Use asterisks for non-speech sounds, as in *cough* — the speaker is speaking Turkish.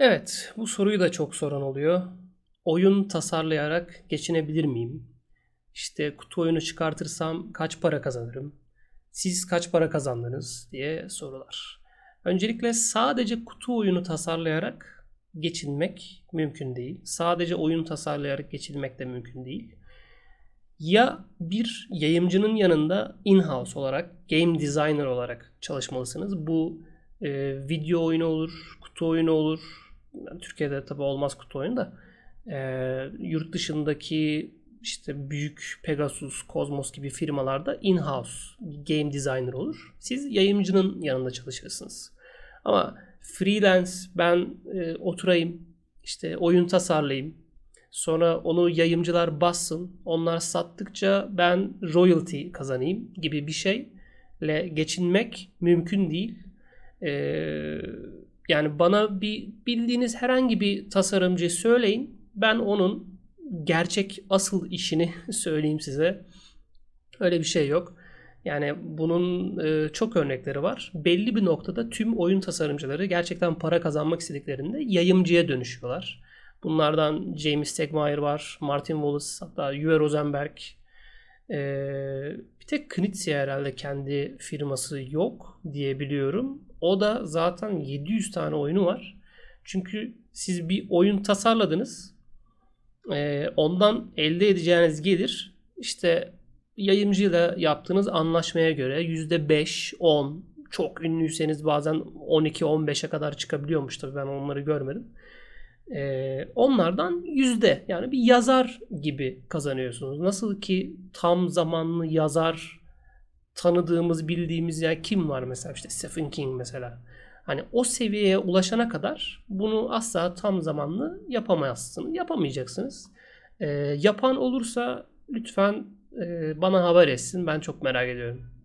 Evet, bu soruyu da çok soran oluyor. Oyun tasarlayarak geçinebilir miyim? İşte kutu oyunu çıkartırsam kaç para kazanırım? Siz kaç para kazandınız diye sorular. Öncelikle sadece kutu oyunu tasarlayarak geçinmek mümkün değil. Sadece oyun tasarlayarak geçinmek de mümkün değil. Ya bir yayımcının yanında in-house olarak, game designer olarak çalışmalısınız. Bu e, video oyunu olur, kutu oyunu olur. Türkiye'de tabi olmaz kutu oyunu da. E, yurt dışındaki işte büyük Pegasus, Cosmos gibi firmalarda in-house game designer olur. Siz yayımcının yanında çalışırsınız. Ama freelance ben e, oturayım, işte oyun tasarlayayım, Sonra onu yayımcılar bassın. Onlar sattıkça ben royalty kazanayım gibi bir şeyle geçinmek mümkün değil. Ee, yani bana bir bildiğiniz herhangi bir tasarımcı söyleyin. Ben onun gerçek asıl işini *laughs* söyleyeyim size. Öyle bir şey yok. Yani bunun e, çok örnekleri var. Belli bir noktada tüm oyun tasarımcıları gerçekten para kazanmak istediklerinde yayımcıya dönüşüyorlar. Bunlardan James Stegmaier var, Martin Wallace, hatta Uwe Rosenberg. Ee, bir tek Knizia herhalde kendi firması yok diye biliyorum. O da zaten 700 tane oyunu var. Çünkü siz bir oyun tasarladınız. Ee, ondan elde edeceğiniz gelir işte yayımcıyla yaptığınız anlaşmaya göre %5, 10, çok ünlüyseniz bazen 12-15'e kadar çıkabiliyormuş tabii ben onları görmedim. Ee, onlardan yüzde yani bir yazar gibi kazanıyorsunuz. Nasıl ki tam zamanlı yazar tanıdığımız bildiğimiz ya kim var mesela işte Stephen King mesela. Hani o seviyeye ulaşana kadar bunu asla tam zamanlı yapamazsınız. Yapamayacaksınız. Ee, yapan olursa lütfen e, bana haber etsin. Ben çok merak ediyorum.